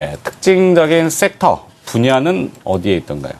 네, 특징적인 섹터 분야는 어디에 있던가요?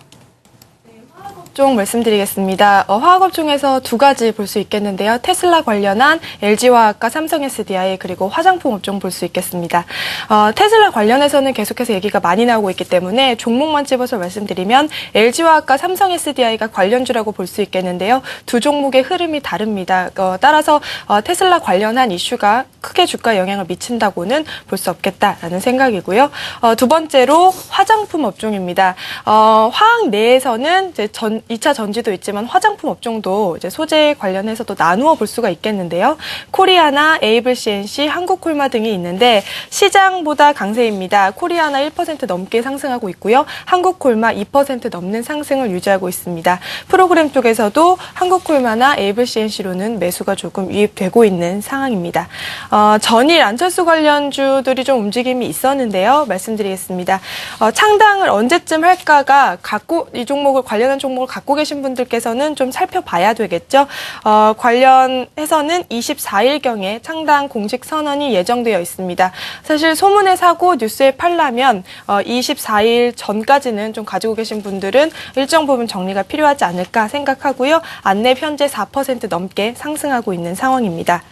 쪽 말씀드리겠습니다. 어, 화학 업종에서 두 가지 볼 수 있겠는데요. 테슬라 관련한 LG화학과 삼성 SDI 그리고 화장품 업종 볼 수 있겠습니다. 어, 테슬라 관련해서는 계속해서 얘기가 많이 나오고 있기 때문에 종목만 집어서 말씀드리면 LG화학과 삼성 SDI가 관련주라고 볼 수 있겠는데요. 두 종목의 흐름이 다릅니다. 어, 따라서 어, 테슬라 관련한 이슈가 크게 주가 영향을 미친다고는 볼 수 없겠다라는 생각이고요. 어, 두 번째로 화장품 업종입니다. 어, 화학 내에서는 전 2차 전지도 있지만 화장품 업종도 이제 소재 관련해서도 나누어 볼 수가 있겠는데요. 코리아나 에이블 CNC, 한국콜마 등이 있는데 시장보다 강세입니다. 코리아나 1% 넘게 상승하고 있고요. 한국콜마 2% 넘는 상승을 유지하고 있습니다. 프로그램 쪽에서도 한국콜마나 에이블 CNC로는 매수가 조금 유입되고 있는 상황입니다. 어, 전일 안철수 관련주들이 좀 움직임이 있었는데요. 말씀드리겠습니다. 어, 창당을 언제쯤 할까가 갖고 이 종목을 관련한 종목을 갖고 계신 분들께서는 좀 살펴봐야 되겠죠. 어, 관련해서는 24일경에 창당 공식 선언이 예정되어 있습니다. 사실 소문에 사고 뉴스에 팔라면 어, 24일 전까지는 좀 가지고 계신 분들은 일정 부분 정리가 필요하지 않을까 생각하고요. 안랩 현재 4% 넘게 상승하고 있는 상황입니다.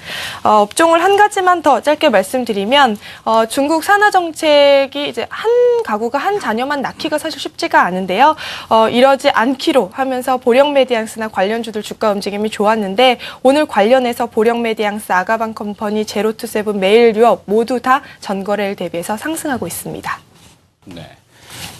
어, 업종을 한 가지만 더 짧게 말씀드리면 어, 중국 산화 정책이 이제 한 가구가 한 자녀만 낳기가 사실 쉽지가 않은데요. 어, 이러지 않기로 하면서 보령 메디앙스나 관련주들 주가 움직임이 좋았는데 오늘 관련해서 보령 메디앙스, 아가방 컴퍼니, 제로투세븐, 메일 유업 모두 다 전거래일 대비해서 상승하고 있습니다. 네.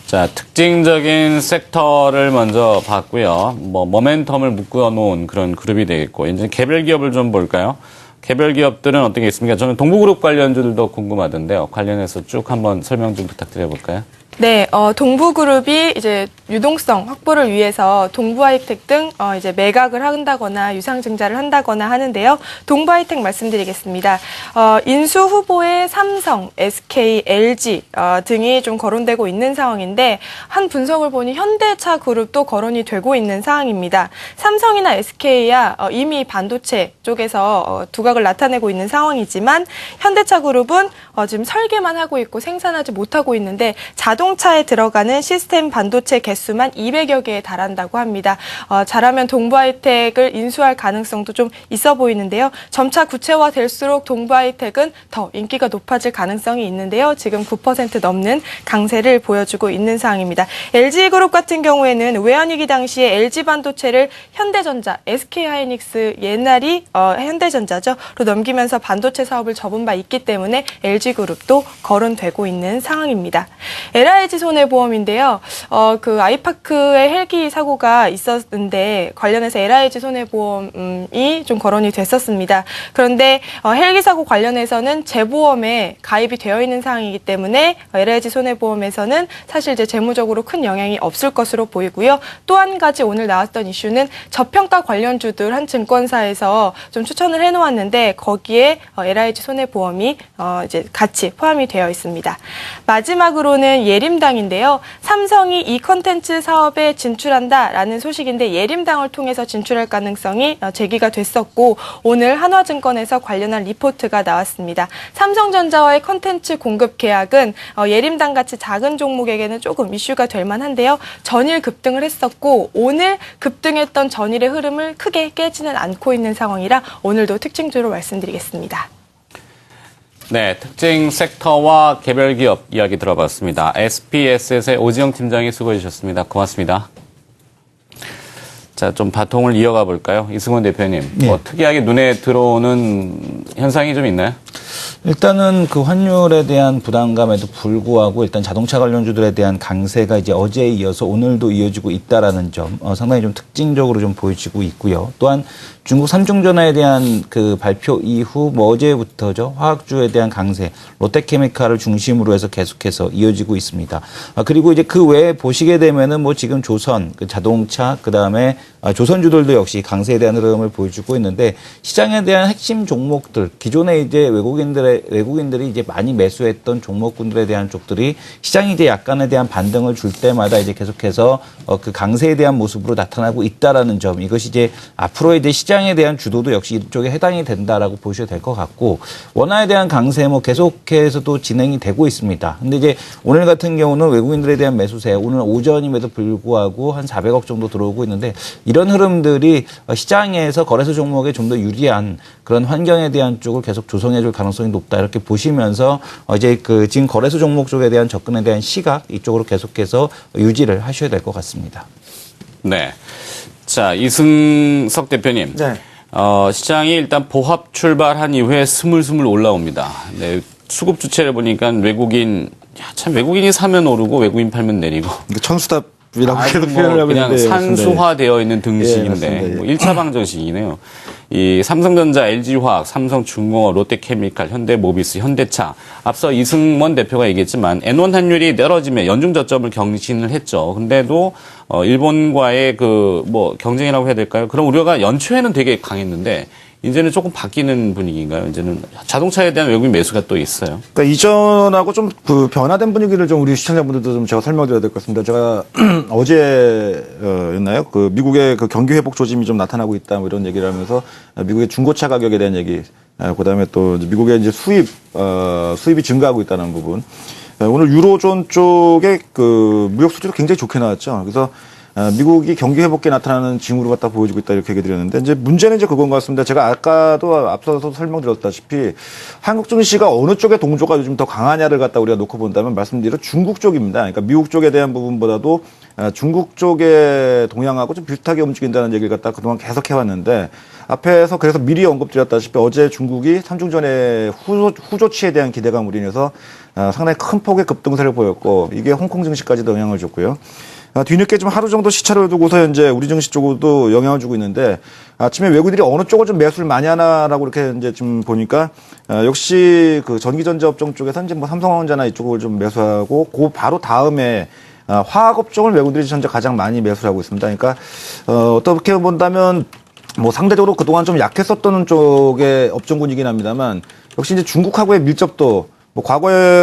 자, 특징적인 섹터를 먼저 봤고요. 뭐, 모멘텀을 묶어 놓은 그런 그룹이 되겠고, 이제 개별 기업을 좀 볼까요? 개별 기업들은 어떤 게 있습니까? 저는 동부그룹 관련주들도 궁금하던데요. 관련해서 쭉 한번 설명 좀 부탁드려 볼까요? 네, 어, 동부그룹이 이제 유동성 확보를 위해서 동부하이텍 등 어, 이제 매각을 한다거나 유상증자를 한다거나 하는데요. 동부하이텍 말씀드리겠습니다. 어, 인수 후보에 삼성, SK, LG 어, 등이 좀 거론되고 있는 상황인데 한 분석을 보니 현대차 그룹도 거론이 되고 있는 상황입니다. 삼성이나 SK야 어, 이미 반도체 쪽에서 어, 두각을 나타내고 있는 상황이지만 현대차 그룹은 어, 지금 설계만 하고 있고 생산하지 못하고 있는데 자동 차에 들어가는 시스템 반도체 개수만 200여 개에 달한다고 합니다. 어, 잘하면 동부하이텍을 인수할 가능성도 좀 있어 보이는데요. 점차 구체화될수록 동부하이텍은 더 인기가 높아질 가능성이 있는데요. 지금 9% 넘는 강세를 보여주고 있는 상황입니다. LG그룹 같은 경우에는 외환위기 당시에 LG 반도체를 현대전자, SK하이닉스 옛날이 어, 현대전자죠. 로 넘기면서 반도체 사업을 접은 바 있기 때문에 LG그룹도 거론되고 있는 상황입니다. LIG 손해보험인데요. 어, 그 아이파크의 헬기 사고가 있었는데 관련해서 LIG 손해보험이 좀 거론이 됐었습니다. 그런데 어, 헬기 사고 관련해서는 재보험에 가입이 되어 있는 상황이기 때문에 LIG 손해보험에서는 사실 이제 재무적으로 큰 영향이 없을 것으로 보이고요. 또 한 가지 오늘 나왔던 이슈는 저평가 관련주들 한 증권사에서 좀 추천을 해놓았는데 거기에 어, LIG 손해보험이 어, 이제 같이 포함이 되어 있습니다. 마지막으로는 예 림당인데요. 삼성이 이 컨텐츠 사업에 진출한다라는 소식인데 예림당을 통해서 진출할 가능성이 어, 제기가 됐었고 오늘 한화증권에서 관련한 리포트가 나왔습니다. 삼성전자와의 컨텐츠 공급 계약은 어, 예림당 같이 작은 종목에게는 조금 이슈가 될 만한데요. 전일 급등을 했었고 오늘 급등했던 전일의 흐름을 크게 깨지는 않고 있는 상황이라 오늘도 특징주로 말씀드리겠습니다. 네, 특징 섹터와 개별 기업 이야기 들어봤습니다. SPSS의 오지영 팀장이 수고해 주셨습니다. 고맙습니다. 자, 좀 바통을 이어가 볼까요? 이승원 대표님, 네. 뭐 특이하게 눈에 들어오는 현상이 좀 있나요? 일단은 그 환율에 대한 부담감에도 불구하고 일단 자동차 관련주들에 대한 강세가 이제 어제에 이어서 오늘도 이어지고 있다라는 점 어, 상당히 좀 특징적으로 좀 보여지고 있고요. 또한 중국 삼중전화에 대한 그 발표 이후 뭐 어제부터죠 화학주에 대한 강세 롯데케미칼을 중심으로 해서 계속해서 이어지고 있습니다. 아, 그리고 이제 그 외에 보시게 되면은 뭐 지금 조선 그 자동차 그 다음에 아, 조선주들도 역시 강세에 대한 흐름을 보여주고 있는데 시장에 대한 핵심 종목들 기존에 이제 외국인 외국인들의 외국인들이 이제 많이 매수했던 종목군들에 대한 쪽들이 시장이 이제 약간에 대한 반등을 줄 때마다 이제 계속해서 어, 그 강세에 대한 모습으로 나타나고 있다라는 점 이것이 이제 앞으로 이제 시장에 대한 주도도 역시 이쪽에 해당이 된다라고 보셔도 될 것 같고 원화에 대한 강세 뭐 계속해서도 진행이 되고 있습니다. 근데 이제 오늘 같은 경우는 외국인들에 대한 매수세 오늘 오전임에도 불구하고 한 400억 정도 들어오고 있는데 이런 흐름들이 어, 시장에서 거래소 종목에 좀 더 유리한 그런 환경에 대한 쪽을 계속 조성해 줄 가능성이 높다 이렇게 보시면서 어, 이제 그 지금 거래소 종목 쪽에 대한 접근에 대한 시각 이쪽으로 계속해서 유지를 하셔야 될 것 같습니다. 네. 자, 이승석 대표님. 네. 어, 시장이 일단 보합 출발한 이후에 스물스물 올라옵니다. 네. 수급 주체를 보니까 외국인, 야, 참 외국인이 사면 오르고 외국인 팔면 내리고. 이게 천수답 이라고 아주 계속 뭐 표현을 하고 그냥 있는데 산수화되어 있는 예, 등식인데 맞습니다. 뭐 1차 방정식이네요. 이 삼성전자, LG화학, 삼성중공업, 롯데케미칼, 현대모비스, 현대차 앞서 이승원 대표가 얘기했지만 N1 환율이 떨어지면 연중 저점을 경신을 했죠. 근데도 어 일본과의 그 뭐 경쟁이라고 해야 될까요? 그런 우려가 연초에는 되게 강했는데 이제는 조금 바뀌는 분위기인가요? 이제는 자동차에 대한 외국인 매수가 또 있어요. 그러니까 이전하고 좀 그 변화된 분위기를 좀 우리 시청자분들도 좀 제가 설명드려야 될 것 같습니다. 제가 어제였나요? 그 미국의 그 경기 회복 조짐이 좀 나타나고 있다 뭐 이런 얘기를 하면서 미국의 중고차 가격에 대한 얘기, 아, 그다음에 또 미국의 이제 수입 어, 수입이 증가하고 있다는 부분. 아, 오늘 유로존 쪽에 그 무역 수지도 굉장히 좋게 나왔죠. 그래서 아, 미국이 경기 회복기에 나타나는 징후를 갖다 보여주고 있다 이렇게 얘기 드렸는데 이제 문제는 이제 그건 것 같습니다. 제가 아까도 앞서서 설명드렸다시피 한국 증시가 어느 쪽의 동조가 요즘 더 강하냐를 갖다 우리가 놓고 본다면 말씀드린 중국 쪽입니다. 그러니까 미국 쪽에 대한 부분보다도 아, 중국 쪽의 동향하고 좀 비슷하게 움직인다는 얘기를 갖다 그동안 계속 해왔는데 앞에서 그래서 미리 언급드렸다시피 어제 중국이 삼중전의 후조, 후조치에 대한 기대감으로 인해서 아, 상당히 큰 폭의 급등세를 보였고 이게 홍콩 증시까지도 영향을 줬고요. 아, 뒤늦게 좀 하루 정도 시차를 두고서 현재 우리 증시 쪽으로도 영향을 주고 있는데 아침에 외국인들이 어느 쪽을 좀 매수를 많이 하나라고 이렇게 이제 좀 보니까 아, 역시 그 전기전자 업종 쪽에서 이제 뭐 삼성전자 이쪽을 좀 매수하고 그 바로 다음에 아, 화학 업종을 외국인들이 현재 가장 많이 매수를 하고 있습니다. 그러니까 어, 어떻게 본다면 뭐 상대적으로 그동안 좀 약했었던 쪽의 업종군이긴 합니다만 역시 이제 중국하고의 밀접도 뭐 과거에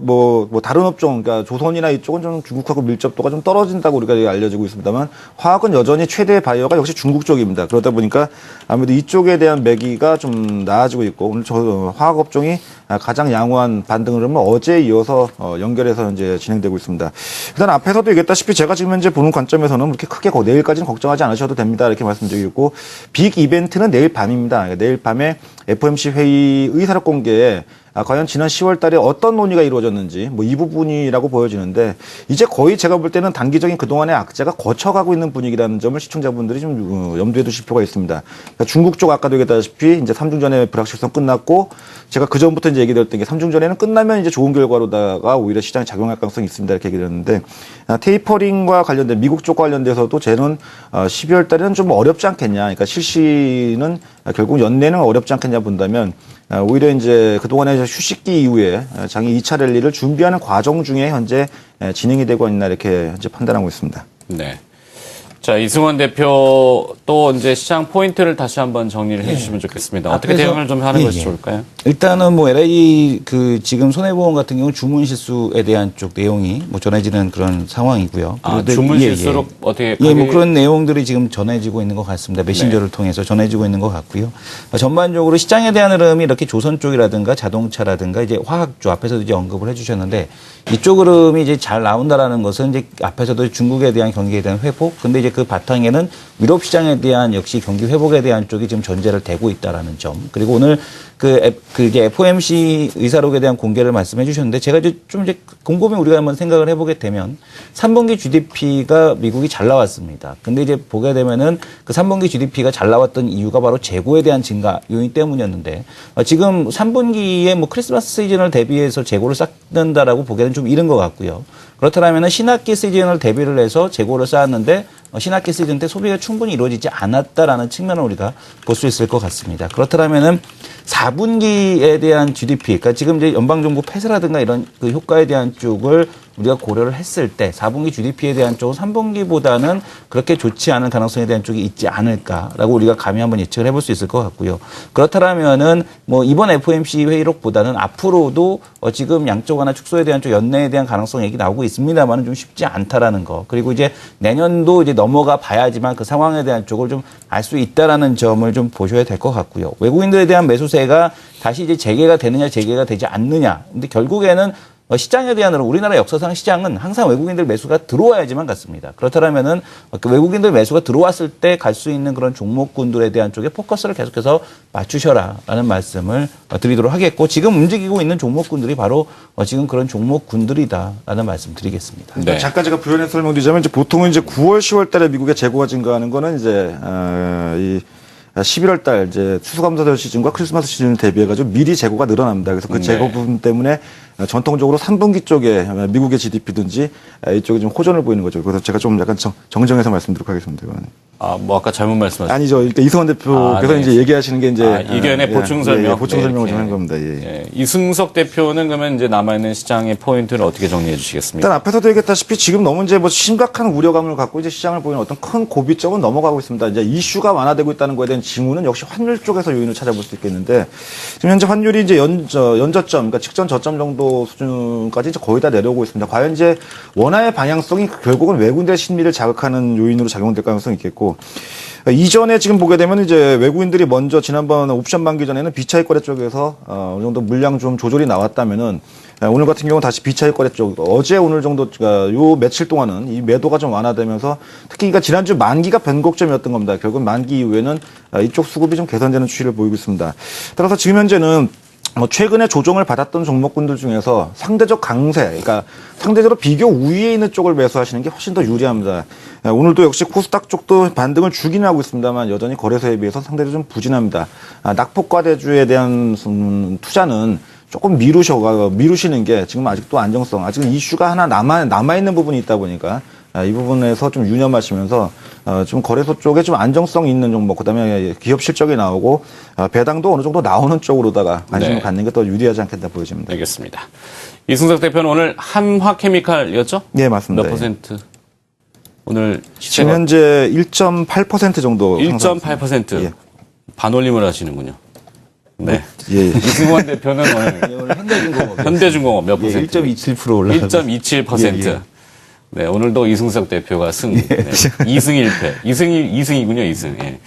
뭐, 뭐 다른 업종, 그러니까 조선이나 이쪽은 좀 중국하고 밀접도가 좀 떨어진다고 우리가 알려지고 있습니다만 화학은 여전히 최대 바이어가 역시 중국 쪽입니다. 그러다 보니까 아무래도 이쪽에 대한 매기가 좀 나아지고 있고 오늘 저 화학 업종이 가장 양호한 반등 흐름은 어제에 이어서 어, 연결해서 이제 진행되고 있습니다. 일단 앞에서도 얘기했다시피 제가 지금 현재 보는 관점에서는 그렇게 크게 거- 내일까지는 걱정하지 않으셔도 됩니다. 이렇게 말씀드리고 빅 이벤트는 내일 밤입니다. 그러니까 내일 밤에 FOMC 회의 의사록 공개에 아, 과연 지난 10월 달에 어떤 논의가 이루어졌는지 뭐 이 부분이라고 보여지는데 이제 거의 제가 볼 때는 단기적인 그동안의 악재가 거쳐가고 있는 분위기라는 점을 시청자분들이 좀 어, 염두에 두실 필요가 있습니다. 그러니까 중국 쪽 아까도 얘기했다시피 이제 삼중전의 불확실성 끝났고 제가 그 전부터 이제 얘기드렸던 게 삼중전에는 끝나면 이제 좋은 결과로다가 오히려 시장에 작용할 가능성이 있습니다. 이렇게 얘기드렸는데 아, 테이퍼링과 관련된 미국 쪽과 관련돼서도 쟤는 어, 12월 달에는 좀 어렵지 않겠냐. 그러니까 실시는 아, 결국 연내는 어렵지 않겠냐 본다면 아, 오히려 이제 그동안의 이제 휴식기 이후에 아, 장이 2차 랠리를 준비하는 과정 중에 현재 에, 진행이 되고 있나 이렇게 현재 판단하고 있습니다. 네. 자, 이승원 대표 또 이제 시장 포인트를 다시 한번 정리를 해 주시면 좋겠습니다. 어떻게 앞에서- 대응을 좀 하는 예, 것이 예. 좋을까요? 일단은 뭐 LA 그 지금 손해보험 같은 경우 주문 실수에 대한 쪽 내용이 뭐 전해지는 그런 상황이고요. 아, 주문 예, 실수로 어떻게 예, 뭐 그런 내용들이 지금 전해지고 있는 것 같습니다. 메신저를 통해서 전해지고 있는 것 같고요. 어, 전반적으로 시장에 대한 흐름이 이렇게 조선 쪽이라든가 자동차라든가 이제 화학 쪽 앞에서도 이제 언급을 해주셨는데 이쪽 흐름이 이제 잘 나온다라는 것은 이제 앞에서도 중국에 대한 경기에 대한 회복, 근데 이제 그 바탕에는 유럽 시장에 대한 역시 경기 회복에 대한 쪽이 지금 전제를 대고 있다라는 점. 그리고 오늘 그, 그 이제 FOMC 의사록에 대한 공개를 말씀해 주셨는데 제가 이제 좀 이제 곰곰이 우리가 한번 생각을 해보게 되면 3분기 GDP가 미국이 잘 나왔습니다. 근데 이제 보게 되면은 그 3분기 GDP가 잘 나왔던 이유가 바로 재고에 대한 증가 요인 때문이었는데 어, 지금 3분기에 뭐 크리스마스 시즌을 대비해서 재고를 쌓는다라고 보기에는 좀 이른 것 같고요. 그렇다면 신학기 시즌을 대비를 해서 재고를 쌓았는데 어, 신학기 시즌 때 소비가 충분히 이루어지지 않았다라는 측면을 우리가 볼 수 있을 것 같습니다. 그렇다면은 4분기에 대한 GDP, 그러니까 지금 이제 연방정부 폐쇄라든가 이런 그 효과에 대한 쪽을 우리가 고려를 했을 때 4분기 GDP에 대한 쪽은 3분기보다는 그렇게 좋지 않은 가능성에 대한 쪽이 있지 않을까라고 우리가 감히 한번 예측을 해볼 수 있을 것 같고요. 그렇다면은 뭐 이번 FOMC 회의록보다는 앞으로도 어 지금 양적 완화 축소에 대한 쪽 연내에 대한 가능성 얘기 나오고 있습니다만은 좀 쉽지 않다라는 거. 그리고 이제 내년도 이제 넘어가 봐야지만 그 상황에 대한 쪽을 좀 알 수 있다라는 점을 좀 보셔야 될 것 같고요. 외국인들에 대한 매수세가 다시 이제 재개가 되느냐 재개가 되지 않느냐. 근데 결국에는 어, 시장에 대한 우리나라 역사상 시장은 항상 외국인들 매수가 들어와야지만 갔습니다. 그렇다면은 그 외국인들 매수가 들어왔을 때 갈 수 있는 그런 종목군들에 대한 쪽에 포커스를 계속해서 맞추셔라라는 말씀을 어, 드리도록 하겠고 지금 움직이고 있는 종목군들이 바로 어, 지금 그런 종목군들이다라는 말씀 드리겠습니다. 네. 잠깐 제가 부연해서 설명드리자면 이제 보통은 이제 9월, 10월 달에 미국의 재고가 증가하는 거는 이제 어, 이 11월 달 이제 추수감사절 시즌과 크리스마스 시즌을 대비해 가지고 미리 재고가 늘어납니다. 그래서 그 네. 재고 부분 때문에 전통적으로 3분기 쪽에 미국의 GDP든지 이쪽에 좀 호전을 보이는 거죠. 그래서 제가 좀 약간 정, 정정해서 말씀드리도록 하겠습니다. 이거는. 아, 뭐 아까 잘못 말씀하셨어요. 아니죠. 그러니까 이승원 대표께서 아, 네. 이제 얘기하시는 게 이제 아, 이견의 예, 보충 예, 설명. 예, 보충 네, 설명을 좀 이렇게. 하는 겁니다. 예. 예, 이승석 대표는 그러면 이제 남아 있는 시장의 포인트를 어떻게 정리해 주시겠습니까? 일단 앞에서도 얘기했다시피 지금 너무 이제 뭐 심각한 우려감을 갖고 이제 시장을 보이는 어떤 큰 고비점은 넘어가고 있습니다. 이제 이슈가 완화되고 있다는 거에 대한 징후는 역시 환율 쪽에서 요인을 찾아볼 수 있겠는데 지금 현재 환율이 이제 연, 저, 연저점, 그러니까 직전 저점 정도 수준까지 이제 거의 다 내려오고 있습니다. 과연 이제 원화의 방향성이 결국은 외국인들의 심리를 자극하는 요인으로 작용될 가능성이 있겠고 이전에 지금 보게 되면 이제 외국인들이 먼저 지난번 옵션 만기 전에는 비차익 거래 쪽에서 어, 어느 정도 물량 좀 조절이 나왔다면은 에, 오늘 같은 경우는 다시 비차익 거래 쪽 어제 오늘 정도 어, 요 며칠 동안은 이 매도가 좀 완화되면서 특히 그러니까 지난주 만기가 변곡점이었던 겁니다. 결국 만기 이후에는 어, 이쪽 수급이 좀 개선되는 추이를 보이고 있습니다. 따라서 지금 현재는 뭐 최근에 조정을 받았던 종목군들 중에서 상대적 강세, 그러니까 상대적으로 비교 우위에 있는 쪽을 매수하시는 게 훨씬 더 유리합니다. 예, 오늘도 역시 코스닥 쪽도 반등을 주긴 하고 있습니다만 여전히 거래소에 비해서 상대적으로 좀 부진합니다. 아, 낙폭과대주에 대한 음, 투자는 조금 미루셔가 미루시는 게 지금 아직도 안정성, 아직은 이슈가 하나 남아 남아 있는 부분이 있다 보니까 아, 이 부분에서 좀 유념하시면서 어, 좀 거래소 쪽에 좀 안정성 있는 종목, 그다음에 기업 실적이 나오고 어, 배당도 어느 정도 나오는 쪽으로다가 관심을 네. 갖는 게 더 유리하지 않겠다 보여집니다. 알겠습니다. 이승석 대표는 오늘 한화케미칼이었죠? 예, 맞습니다. 몇 퍼센트? 오늘 지금 시세가 현재 1.8% 정도 상승했습니다. 1.8% 예. 반올림을 하시는군요. 네. 예, 예. 이승원 대표는 오늘 오늘 현대중공업 현대중공업 몇 예, 퍼센트? 1.27% 올라가고 1.27%. 예, 예. 네, 오늘도 이승석 대표가 승. 네. 2승 1패. 2승이, 2승이군요, 2승. 예.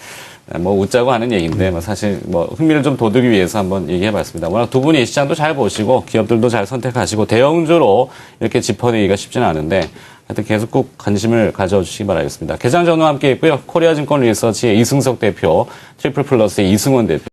네, 뭐, 웃자고 하는 얘기인데, 뭐, 사실, 뭐, 흥미를 좀 돋우기 위해서 한번 얘기해 봤습니다. 워낙 두 분이 시장도 잘 보시고, 기업들도 잘 선택하시고, 대형주로 이렇게 짚어내기가 쉽지는 않은데, 하여튼 계속 꼭 관심을 가져주시기 바라겠습니다. 계장 전후와 함께 있고요. 코리아증권 리서치의 이승석 대표, 트리플 플러스의 이승원 대표.